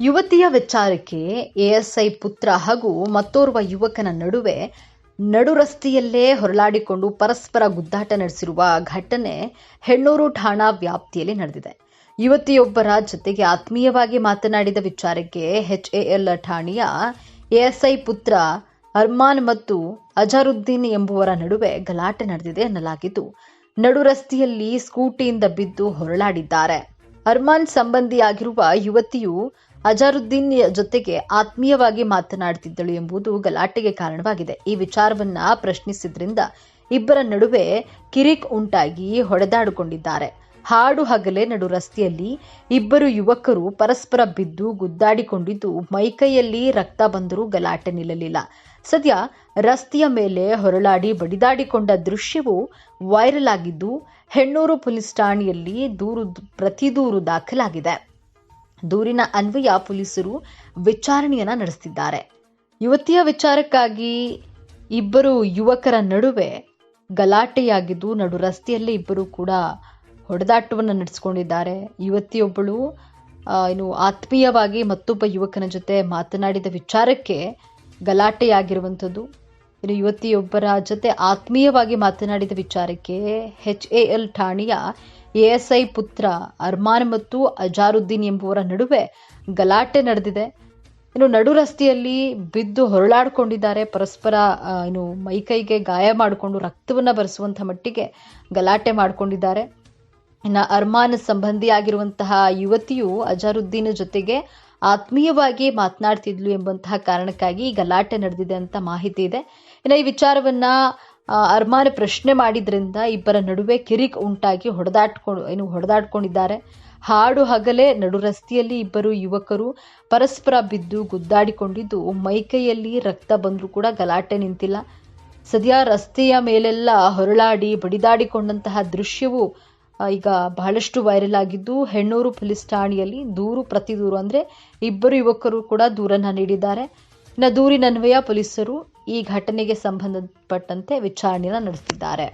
ಯುವತಿಯ ವಿಚಾರಕ್ಕೆ ಎಎಸ್ಐ ಪುತ್ರ ಹಾಗೂ ಮತ್ತೋರ್ವ ಯುವಕನ ನಡುವೆ ನಡು ರಸ್ತೆಯಲ್ಲೇ ಹೊರಳಾಡಿಕೊಂಡು ಪರಸ್ಪರ ಗುದ್ದಾಟ ನಡೆಸಿರುವ ಘಟನೆ ಹೆಣ್ಣೂರು ಠಾಣಾ ವ್ಯಾಪ್ತಿಯಲ್ಲಿ ನಡೆದಿದೆ. ಯುವತಿಯೊಬ್ಬರ ಜೊತೆಗೆ ಆತ್ಮೀಯವಾಗಿ ಮಾತನಾಡಿದ ವಿಚಾರಕ್ಕೆ ಎಚ್ಎಎಲ್ ಠಾಣೆಯ ಎಎಸ್ಐ ಪುತ್ರ ಅರ್ಮಾನ್ ಮತ್ತು ಅಜರುದ್ದೀನ್ ಎಂಬುವರ ನಡುವೆ ಗಲಾಟೆ ನಡೆದಿದೆ ಎನ್ನಲಾಗಿದ್ದು ನಡು ರಸ್ತೆಯಲ್ಲಿ ಸ್ಕೂಟಿಯಿಂದ ಬಿದ್ದು ಹೊರಳಾಡಿದ್ದಾರೆ. ಅರ್ಮಾನ್ ಸಂಬಂಧಿಯಾಗಿರುವ ಯುವತಿಯು ಅಜರುದ್ದೀನ್ ಜೊತೆಗೆ ಆತ್ಮೀಯವಾಗಿ ಮಾತನಾಡುತ್ತಿದ್ದಳು ಎಂಬುದು ಗಲಾಟೆಗೆ ಕಾರಣವಾಗಿದೆ. ಈ ವಿಚಾರವನ್ನ ಪ್ರಶ್ನಿಸಿದ್ರಿಂದ ಇಬ್ಬರ ನಡುವೆ ಕಿರಿಕ್ ಉಂಟಾಗಿ ಹೊಡೆದಾಡಿಕೊಂಡಿದ್ದಾರೆ. ಹಾಡು ಹಗಲೇ ನಡು ರಸ್ತೆಯಲ್ಲಿ ಇಬ್ಬರು ಯುವಕರು ಪರಸ್ಪರ ಬಿದ್ದು ಗುದ್ದಾಡಿಕೊಂಡಿದ್ದು ಮೈಕೈಯಲ್ಲಿ ರಕ್ತ ಬಂದರೂ ಗಲಾಟೆ ನಿಲ್ಲಲಿಲ್ಲ. ಸದ್ಯ ರಸ್ತೆಯ ಮೇಲೆ ಹೊರಳಾಡಿ ಬಡಿದಾಡಿಕೊಂಡ ದೃಶ್ಯವು ವೈರಲ್ ಆಗಿದ್ದು, ಹೆಣ್ಣೂರು ಪೊಲೀಸ್ ಠಾಣೆಯಲ್ಲಿ ದೂರು ಪ್ರತಿದೂರು ದಾಖಲಾಗಿದೆ. ದೂರಿನ ಅನ್ವಯ ಪೊಲೀಸರು ವಿಚಾರಣೆಯನ್ನ ನಡೆಸುತ್ತಿದ್ದಾರೆ ಯುವತಿಯ ವಿಚಾರಕ್ಕಾಗಿ ಇಬ್ಬರು ಯುವಕರ ನಡುವೆ ಗಲಾಟೆಯಾಗಿದ್ದು, ನಡು ರಸ್ತೆಯಲ್ಲಿ ಇಬ್ಬರು ಕೂಡ ಹೊಡೆದಾಟವನ್ನು ನಡೆಸಿಕೊಂಡಿದ್ದಾರೆ. ಯುವತಿಯೊಬ್ಬಳು ಏನು ಆತ್ಮೀಯವಾಗಿ ಮತ್ತೊಬ್ಬ ಯುವಕನ ಜೊತೆ ಮಾತನಾಡಿದ ವಿಚಾರಕ್ಕೆ ಗಲಾಟೆಯಾಗಿರುವಂಥದ್ದು. ಇನ್ನು ಯುವತಿಯೊಬ್ಬರ ಜೊತೆ ಆತ್ಮೀಯವಾಗಿ ಮಾತನಾಡಿದ ವಿಚಾರಕ್ಕೆ ಎಚ್ ಎ ಎಲ್ ಠಾಣೆಯ ಎಎಸ್ಐ ಪುತ್ರ ಅರ್ಮಾನ್ ಮತ್ತು ಅಜಾರುದ್ದೀನ್ ಎಂಬುವರ ನಡುವೆ ಗಲಾಟೆ ನಡೆದಿದೆ. ಇನ್ನು ನಡು ರಸ್ತೆಯಲ್ಲಿ ಬಿದ್ದು ಹೊರಳಾಡ್ಕೊಂಡಿದ್ದಾರೆ. ಪರಸ್ಪರ ಏನು ಮೈಕೈಗೆ ಗಾಯ ಮಾಡಿಕೊಂಡು ರಕ್ತವನ್ನು ಬರೆಸುವಂಥ ಮಟ್ಟಿಗೆ ಗಲಾಟೆ ಮಾಡಿಕೊಂಡಿದ್ದಾರೆ. ಇನ್ನು ಅರ್ಮಾನ್ ಸಂಬಂಧಿಯಾಗಿರುವಂತಹ ಯುವತಿಯು ಅಜಾರುದ್ದೀನ್ ಜೊತೆಗೆ ಆತ್ಮೀಯವಾಗಿ ಮಾತನಾಡ್ತಿದ್ಲು ಎಂಬಂತಹ ಕಾರಣಕ್ಕಾಗಿ ಗಲಾಟೆ ನಡೆದಿದೆ ಅಂತ ಮಾಹಿತಿ ಇದೆ. ಇನ್ನು ಈ ವಿಚಾರವನ್ನ ಅರ್ಮಾನ್ ಪ್ರಶ್ನೆ ಮಾಡಿದ್ರಿಂದ ಇಬ್ಬರ ನಡುವೆ ಕಿರಿಕ್ ಉಂಟಾಗಿ ಹೊಡೆದಾಡ್ಕೊಂಡು ಏನು ಹೊಡೆದಾಡ್ಕೊಂಡಿದ್ದಾರೆ. ಹಾಡು ಹಗಲೇ ನಡು ರಸ್ತೆಯಲ್ಲಿ ಇಬ್ಬರು ಯುವಕರು ಪರಸ್ಪರ ಬಿದ್ದು ಗುದ್ದಾಡಿಕೊಂಡಿದ್ದು, ಮೈಕೈಯಲ್ಲಿ ರಕ್ತ ಬಂದರೂ ಕೂಡ ಗಲಾಟೆ ನಿಂತಿಲ್ಲ. ಸದ್ಯ ರಸ್ತೆಯ ಮೇಲೆಲ್ಲ ಹೊರಳಾಡಿ ಬಡಿದಾಡಿಕೊಂಡಂತಹ ದೃಶ್ಯವು ಈಗ ಬಹಳಷ್ಟು ವೈರಲ್ ಆಗಿದ್ದು, ಹೆಣ್ಣೂರು ಪೊಲೀಸ್ ಠಾಣೆಯಲ್ಲಿ ದೂರು ಪ್ರತಿ ದೂರು ಅಂದರೆ ಇಬ್ಬರು ಯುವಕರು ಕೂಡ ದೂರನ್ನ ನೀಡಿದ್ದಾರೆ. ಇನ್ನು ದೂರಿನನ್ವಯ ಪೊಲೀಸರು ಈ ಘಟನೆಗೆ ಸಂಬಂಧಪಟ್ಟಂತೆ ವಿಚಾರಣೆಯನ್ನು ನಡೆಸಿದ್ದಾರೆ